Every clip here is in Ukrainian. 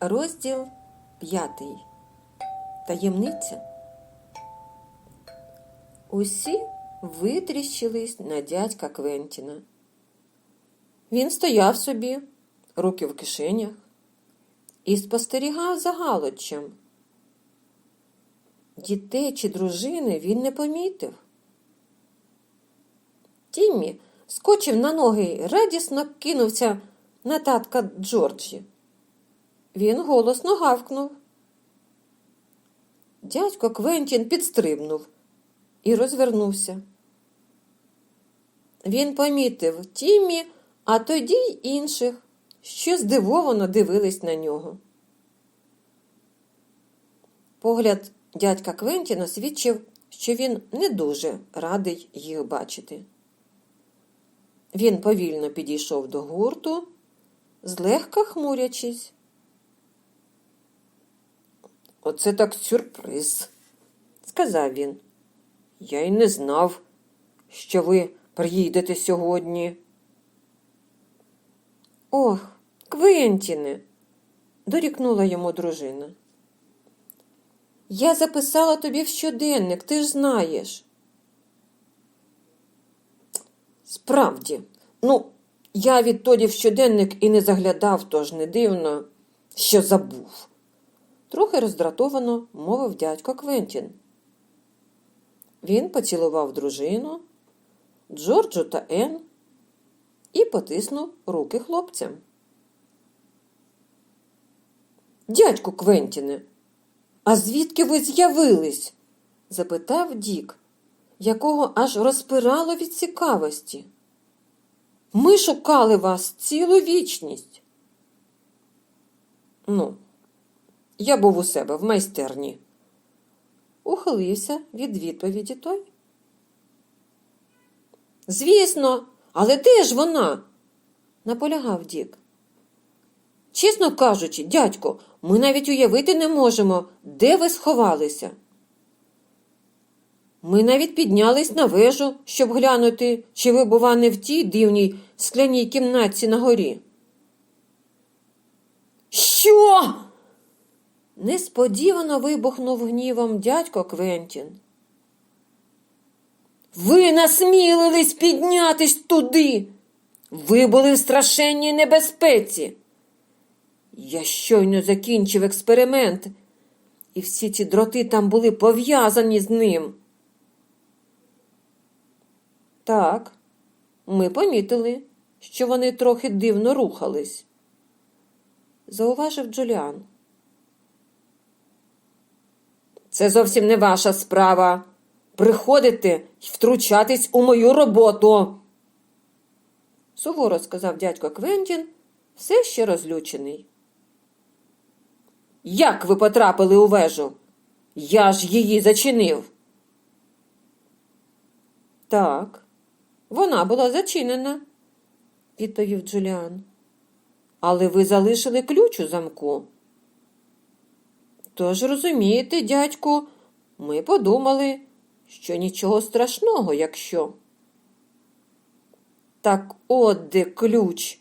Розділ п'ятий. Таємниця. Усі витріщились на дядька Квентіна. Він стояв собі, руки в кишенях, і спостерігав за галочем. Дітей чи дружини він не помітив. Тіммі скочив на ноги і радісно кинувся на татка Джорджі. Він голосно гавкнув. Дядько Квентін підстрибнув і розвернувся. Він помітив Тіммі, а тоді й інших, що здивовано дивились на нього. Погляд дядька Квентіна свідчив, що він не дуже радий їх бачити. Він повільно підійшов до гурту, злегка хмурячись. Оце так сюрприз, сказав він. Я й не знав, що ви приїдете сьогодні. Ох, Квентіне, дорікнула йому дружина. Я записала тобі в щоденник, ти ж знаєш. Справді, ну, я відтоді в щоденник і не заглядав, тож не дивно, що забув. Трохи роздратовано мовив дядько Квентін. Він поцілував дружину, Джорджу та Ен і потиснув руки хлопцям. Дядьку Квентіне, а звідки ви з'явились? запитав Дік, якого аж розпирало від цікавості. Ми шукали вас цілу вічність. Ну, я був у себе в майстерні. Ухилився від відповіді той. Звісно, але де ж вона? наполягав Дік. Чесно кажучи, дядько, ми навіть уявити не можемо, де ви сховалися. Ми навіть піднялись на вежу, щоб глянути, чи ви, бува, не в тій дивній скляній кімнатці на горі. Що? Несподівано вибухнув гнівом дядько Квентін. Ви насмілились піднятись туди. Ви були в страшенній небезпеці. Я щойно закінчив експеримент, і всі ці дроти там були пов'язані з ним. Так, ми помітили, що вони трохи дивно рухались, зауважив Джуліан. Це зовсім не ваша справа. Приходити і втручатись у мою роботу. Суворо сказав дядько Квентін, все ще розлючений. Як ви потрапили у вежу? Я ж її зачинив. Так, вона була зачинена, відповів Джуліан. Але ви залишили ключ у замку. Тож, розумієте, дядьку, ми подумали, що нічого страшного, якщо. Так от де ключ,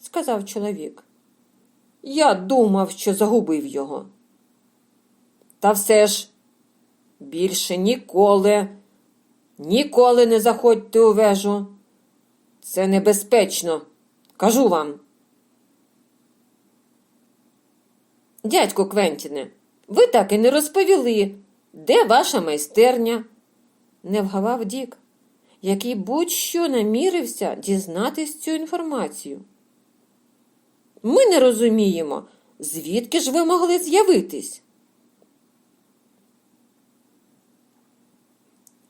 сказав чоловік. Я думав, що загубив його. Та все ж більше ніколи, ніколи не заходьте у вежу. Це небезпечно, кажу вам. Дядько Квентіне, ви так і не розповіли, де ваша майстерня? не вгавав Дік, який будь-що намірився дізнатись цю інформацію. Ми не розуміємо, звідки ж ви могли з'явитись.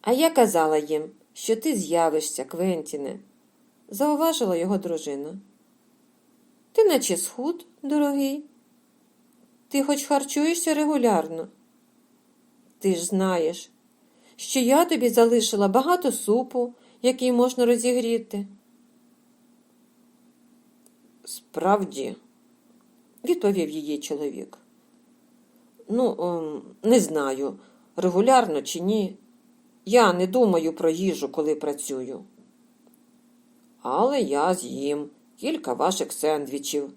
А я казала їм, що ти з'явишся, Квентіне, зауважила його дружина. Ти наче схуд, дорогий. Ти хоч харчуєшся регулярно. Ти ж знаєш, що я тобі залишила багато супу, який можна розігріти. Справді, відповів її чоловік. Ну, ем, не знаю, регулярно чи ні. Я не думаю про їжу, коли працюю. Але я з'їм кілька ваших сендвічів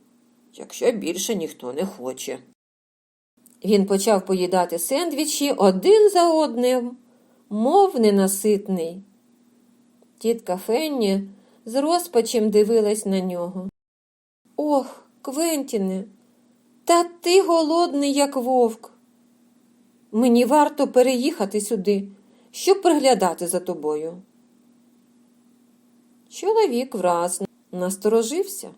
якщо більше ніхто не хоче. Він почав поїдати сендвічі один за одним, мов ненаситний. Тітка Фенні з розпачем дивилась на нього. Ох, Квентіне, та ти голодний, як вовк. Мені варто переїхати сюди, щоб приглядати за тобою. Чоловік враз насторожився.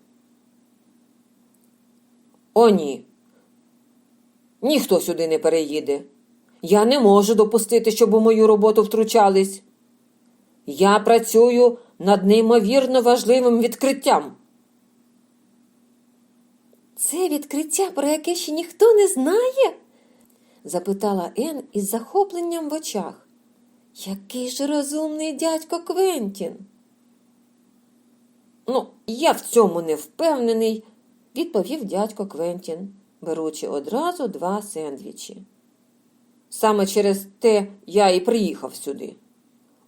О, ні. Ніхто сюди не переїде. Я не можу допустити, щоб у мою роботу втручались. Я працюю над неймовірно важливим відкриттям. Це відкриття, про яке ще ніхто не знає? запитала Ен із захопленням в очах. Який ж розумний дядько Квентін. Ну, я в цьому не впевнений, відповів дядько Квентін, беручи одразу два сендвічі. Саме через те я і приїхав сюди.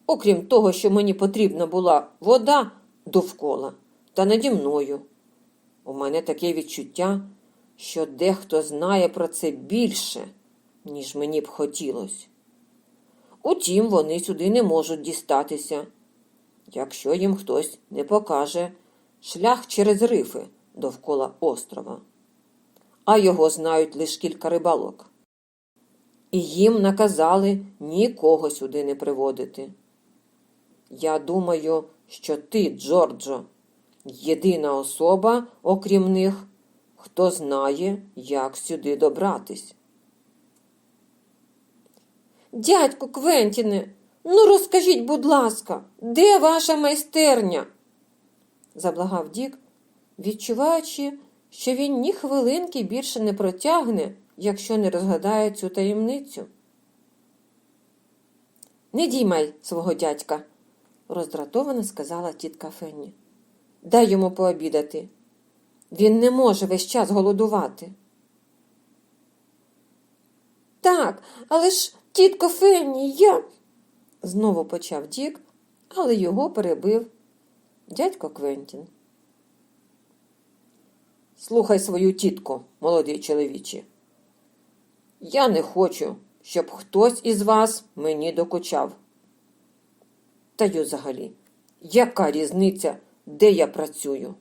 Окрім того, що мені потрібна була вода довкола та наді мною. У мене таке відчуття, що дехто знає про це більше, ніж мені б хотілося. Утім, вони сюди не можуть дістатися, якщо їм хтось не покаже шлях через рифи довкола острова, а його знають лише кілька рибалок. І їм наказали нікого сюди не приводити. Я думаю, що ти, Джорджо, єдина особа, окрім них, хто знає, як сюди добратись. Дядьку Квентіне, ну розкажіть, будь ласка, де ваша майстерня? заблагав Дік, відчуваючи, що він ні хвилинки більше не протягне, якщо не розгадає цю таємницю. Не діймай свого дядька, роздратовано сказала тітка Фенні. Дай йому пообідати. Він не може весь час голодувати. Так, але ж, тітко Фенні, я. знову почав Дік, але його перебив дядько Квентін. Слухай свою тітку, молодий чоловіче. Я не хочу, щоб хтось із вас мені докучав. Та й взагалі, яка різниця, де я працюю?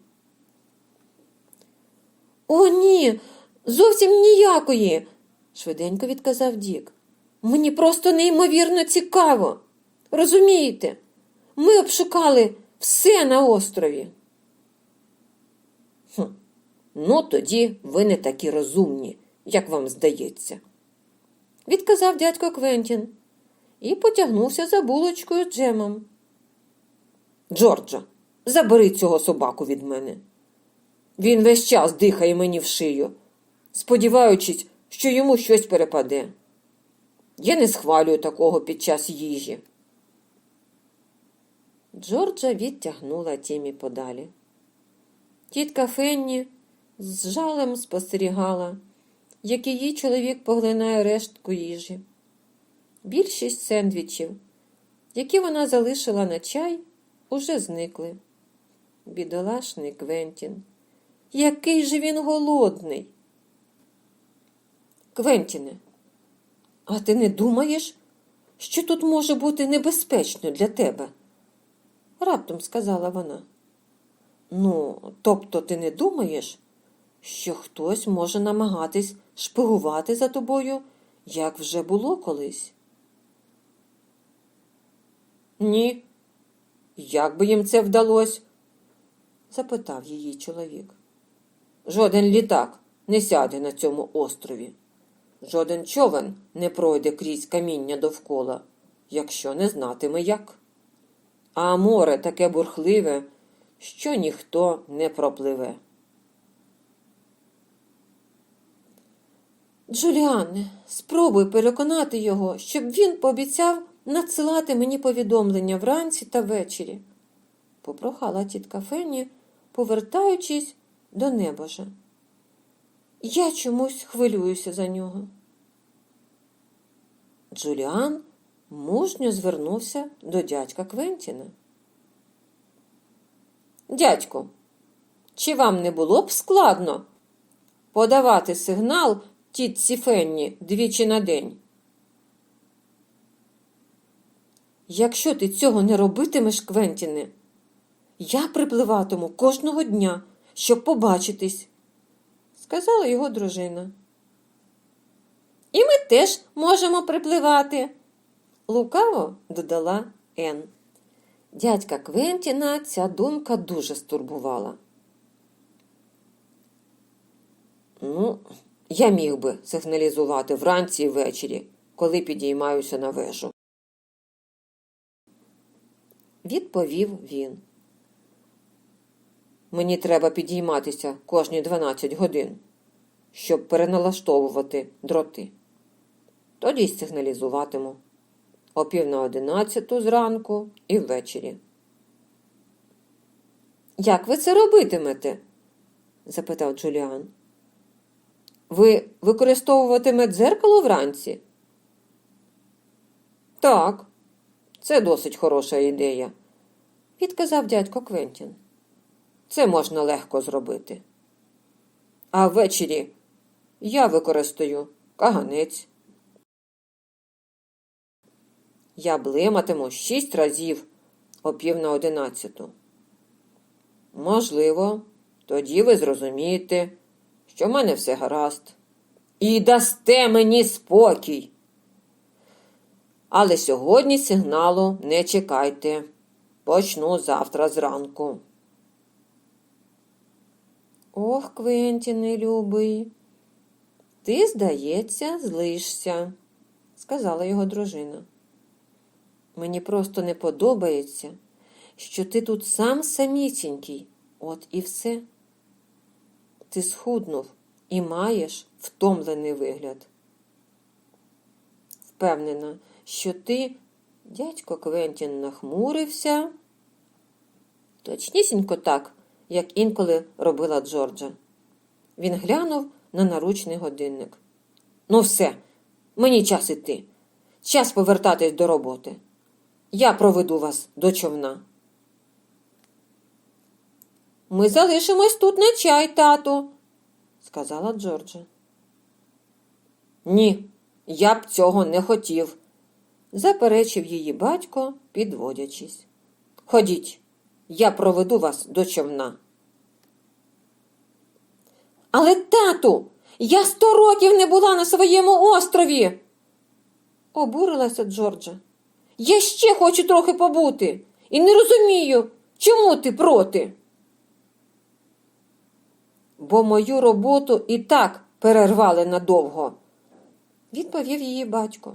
О, ні, зовсім ніякої, швиденько відказав Дік. Мені просто неймовірно цікаво. Розумієте, ми обшукали все на острові. Хм. Ну, тоді ви не такі розумні, як вам здається, відказав дядько Квентін і потягнувся за булочкою Джемом. Джорджа, забери цього собаку від мене. Він весь час дихає мені в шию, сподіваючись, що йому щось перепаде. Я не схвалюю такого під час їжі. Джорджа відтягнула Тімі подалі. Тітка Фенні з жалем спостерігала, як її чоловік поглинає рештку їжі. Більшість сендвічів, які вона залишила на чай, уже зникли. Бідолашний Квентін. Який же він голодний. Квентіне, а ти не думаєш, що тут може бути небезпечно для тебе? раптом сказала вона. Ну, тобто ти не думаєш, що хтось може намагатись шпигувати за тобою, як вже було колись? Ні. Як би їм це вдалося? запитав її чоловік. Жоден літак не сяде на цьому острові. Жоден човен не пройде крізь каміння довкола, якщо не знатиме як. А море таке бурхливе, що ніхто не пропливе. Джуліанне, спробуй переконати його, щоб він пообіцяв надсилати мені повідомлення вранці та ввечері, попрохала тітка Фенні, повертаючись до небожа. Я чомусь хвилююся за нього. Джуліан мужньо звернувся до дядька Квентіна. Дядько, чи вам не було б складно подавати сигнал тітці Фенні двічі на день. Якщо ти цього не робитимеш, Квентіне, я припливатиму кожного дня, щоб побачитись, сказала його дружина. І ми теж можемо припливати, лукаво додала Ен. Дядька Квентіна ця думка дуже стурбувала. Ну, я міг би сигналізувати вранці і ввечері, коли підіймаюся на вежу. Відповів він. Мені треба підійматися кожні 12 годин, щоб переналаштовувати дроти. Тоді й сигналізуватиму о пів на одинадцяту зранку і ввечері. Як ви це робитимете? запитав Джуліан. Ви використовуватиме дзеркало вранці? Так, це досить хороша ідея, відказав дядько Квентін. Це можна легко зробити. А ввечері я використаю каганець. Я блиматиму шість разів о пів на одинадцяту. Можливо, тоді ви зрозумієте, що в мене все гаразд. І дасте мені спокій. Але сьогодні сигналу не чекайте. Почну завтра зранку. Ох, Квентіне, любий, ти, здається, злишся, сказала його дружина. Мені просто не подобається, що ти тут сам самісінький, от і все. Ти схуднув і маєш втомлений вигляд. Впевнена, що ти, дядько Квентін, нахмурився. Точнісінько так, як інколи робила Джорджа. Він глянув на наручний годинник. Ну, все, мені час іти. Час повертатись до роботи. Я проведу вас до човна. Ми залишимось тут на чай, тату, сказала Джорджа. Ні, я б цього не хотів, заперечив її батько, підводячись. Ходіть, я проведу вас до човна. Але, тату, я сто років не була на своєму острові, обурилася Джорджа. Я ще хочу трохи побути і не розумію, чому ти проти. Бо мою роботу і так перервали надовго, відповів її батько.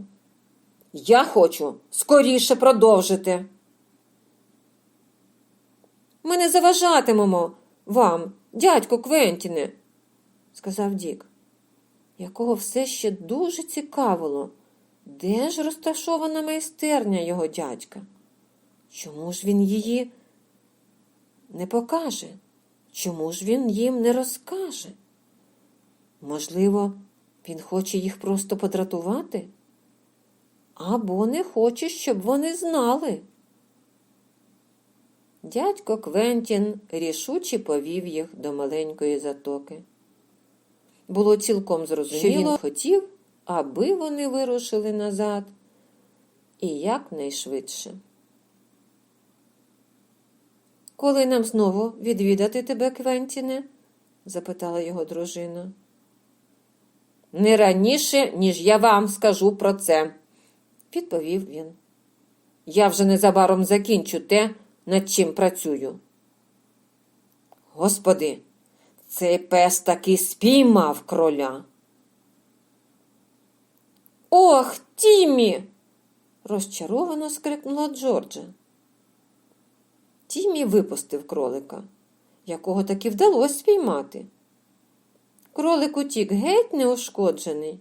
Я хочу скоріше продовжити. Ми не заважатимемо вам, дядько Квентіне, сказав Дік, якого все ще дуже цікавило. Де ж розташована майстерня його дядька? Чому ж він її не покаже? Чому ж він їм не розкаже? Можливо, він хоче їх просто подратувати? Або не хоче, щоб вони знали. Дядько Квентін рішуче повів їх до маленької затоки. Було цілком зрозуміло, що він хотів аби вони вирушили назад і якнайшвидше. Коли нам знову відвідати тебе, Квентіне? запитала його дружина. Не раніше, ніж я вам скажу про це, відповів він. Я вже незабаром закінчу те, над чим працюю. Господи, цей пес таки спіймав кроля. Ох, Тімі. розчаровано скрикнула Джорджа. Тімі випустив кролика, якого таки вдалося спіймати. Кролик утік геть неушкоджений.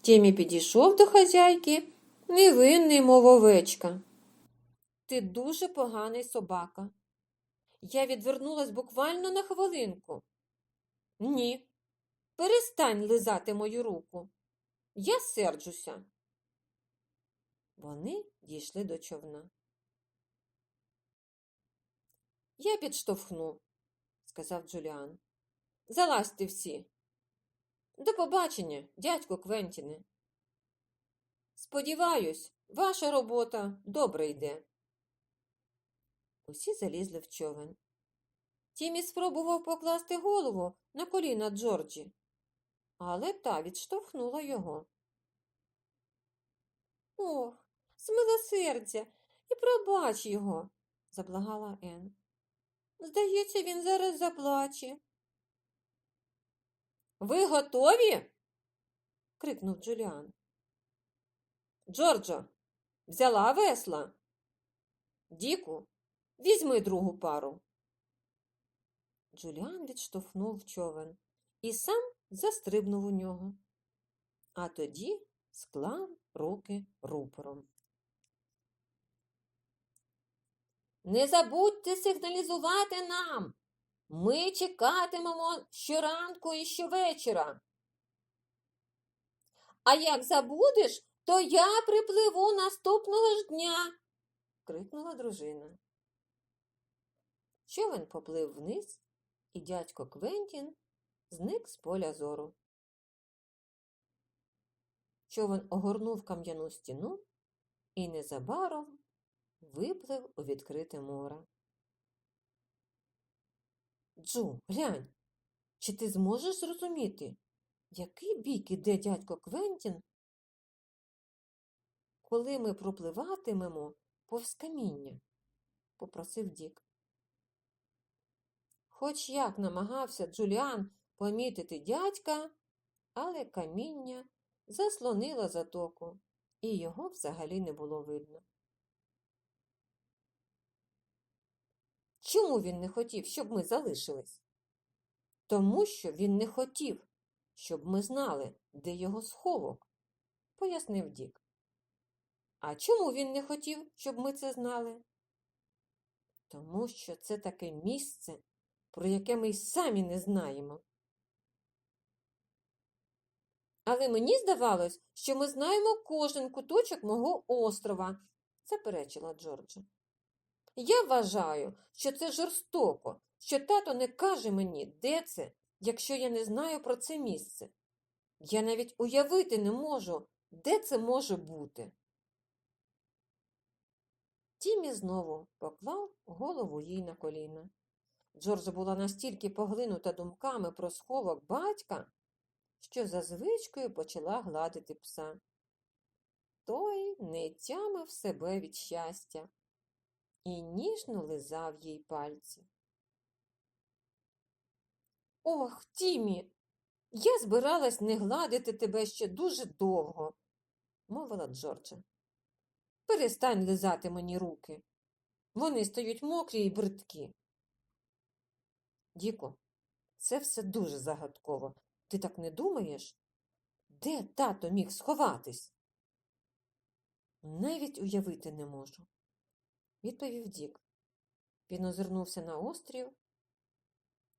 Тімі підійшов до хазяйки, невинний, мов овечка. Ти дуже поганий собака. Я відвернулась буквально на хвилинку. Ні, перестань лизати мою руку. Я серджуся. Вони дійшли до човна. Я підштовхну, сказав Джуліан. Залазьте всі. До побачення, дядько Квентіне. Сподіваюсь, ваша робота добре йде. Усі залізли в човен. Тімі спробував покласти голову на коліна Джорджі, але та відштовхнула його. Ох, смилосердя, і пробач його, заблагала Ен. Здається, він зараз заплаче. Ви готові? крикнув Джуліан. Джорджо, взяла весла? Діку, візьми другу пару. Джуліан відштовхнув човен і сам застрибнув у нього, а тоді склав руки рупором. Не забудьте сигналізувати нам. Ми чекатимемо щоранку і щовечора. А як забудеш, то я припливу наступного ж дня. крикнула дружина. Човен поплив вниз, і дядько Квентін зник з поля зору. Човен огорнув кам'яну стіну і незабаром виплив у відкрите море. Джу, глянь, чи ти зможеш зрозуміти, який бік іде дядько Квентін, коли ми пропливатимемо повз каміння? попросив Дік. Хоч як намагався Джуліан помітити дядька, але каміння заслонило затоку, і його взагалі не було видно. Чому він не хотів, щоб ми залишились? Тому що він не хотів, щоб ми знали, де його сховок, пояснив Дік. А чому він не хотів, щоб ми це знали? Тому що це таке місце, про яке ми й самі не знаємо. Але мені здавалось, що ми знаємо кожен куточок мого острова, заперечила Джорджа. Я вважаю, що це жорстоко, що тато не каже мені, де це, якщо я не знаю про це місце. Я навіть уявити не можу, де це може бути. Тімі знову поклав голову їй на коліна. Джорджа була настільки поглинута думками про сховок батька, що за звичкою почала гладити пса. Той не тямив себе від щастя і ніжно лизав їй пальці. Ох, Тімі, я збиралась не гладити тебе ще дуже довго, мовила Джорджа. Перестань лизати мені руки. Вони стають мокрі і бридкі. Діко, це все дуже загадково. Ти так не думаєш? Де тато міг сховатись? Навіть уявити не можу, відповів Дік. Він озирнувся на острів.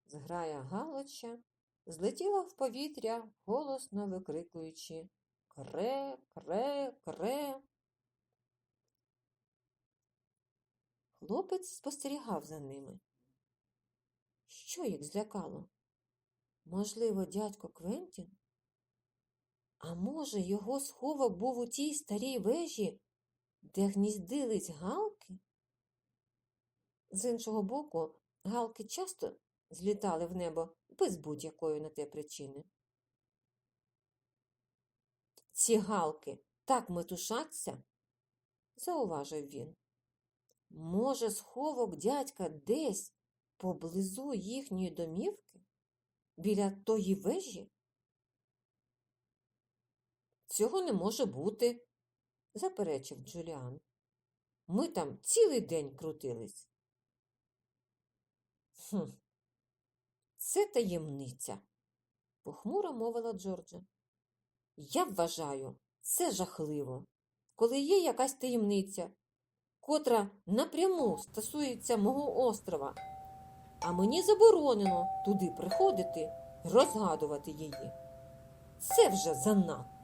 Зграя галоча злетіла в повітря, голосно викрикуючи Кре, кре, кре. Хлопець спостерігав за ними. Що їх злякало? Можливо, дядько Квентін? А може, його сховок був у тій старій вежі, де гніздились галки? З іншого боку, галки часто злітали в небо без будь-якої на те причини. Ці галки так метушаться, зауважив він. Може, сховок дядька десь поблизу їхньої домівки? Біля тої вежі? Цього не може бути, заперечив Джуліан. Ми там цілий день крутились. Хм, це таємниця, похмуро мовила Джорджа. Я вважаю, це жахливо, коли є якась таємниця, котра напряму стосується мого острова, а мені заборонено туди приходити розгадувати її. Це вже занадто.